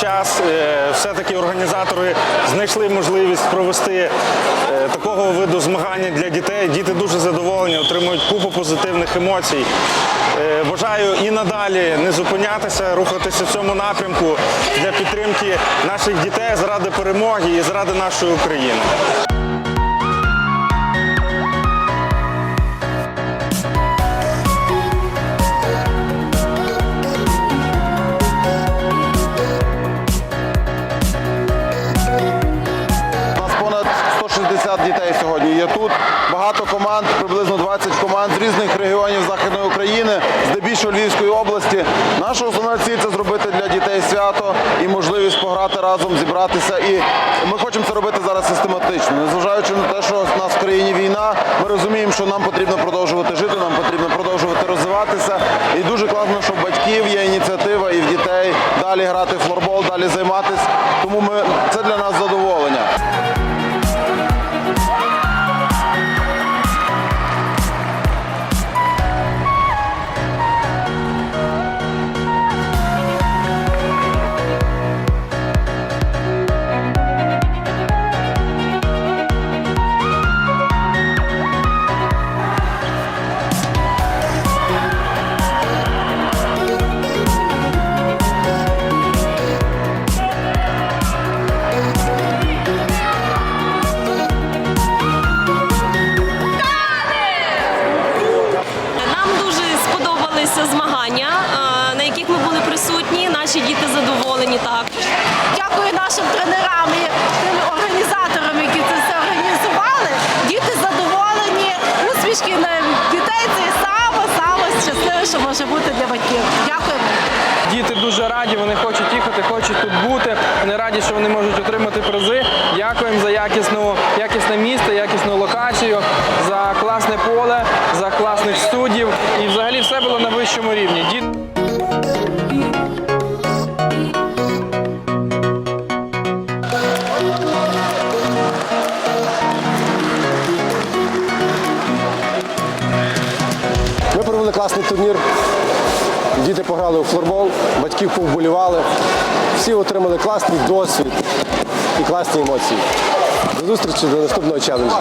час е, все-таки організатори знайшли можливість провести е, такого виду змагання для дітей. Діти дуже задоволені, отримують купу позитивних емоцій. Е, Бажаю і надалі не зупинятися, рухатися в цьому напрямку для підтримки наших дітей заради перемоги і заради нашої України. 160 дітей сьогодні є тут. Багато команд, приблизно 20 команд з різних регіонів Західної України, здебільшого Львівської області. Наша основна ціль це зробити для дітей свято і можливість пограти разом, зібратися. І ми хочемо це робити зараз систематично. Незважаючи на те, що в нас в країні війна, ми розуміємо, що нам потрібно продовжувати жити, нам потрібно продовжувати розвиватися. І дуже класно, що в батьків є ініціатива і в дітей далі грати в флорбол, далі займатися. Тому ми це для нас задоволення. Нашим тренерам і тим організаторам, які це все організували. Діти задоволені, усмішки на дітей це саме саме щасливе, що може бути для батьків. Дякуємо. Діти дуже раді, вони хочуть їхати, хочуть тут бути. Вони раді, що вони можуть отримати призи. Дякуємо за якісну, якісне місце, якісну локацію, за класне поле, за класних суддів. І взагалі все було на вищому рівні. Діти класний турнір. Діти пограли у флорбол, батьків повболівали. Всі отримали класний досвід і класні емоції. До зустрічі до наступного челенджу.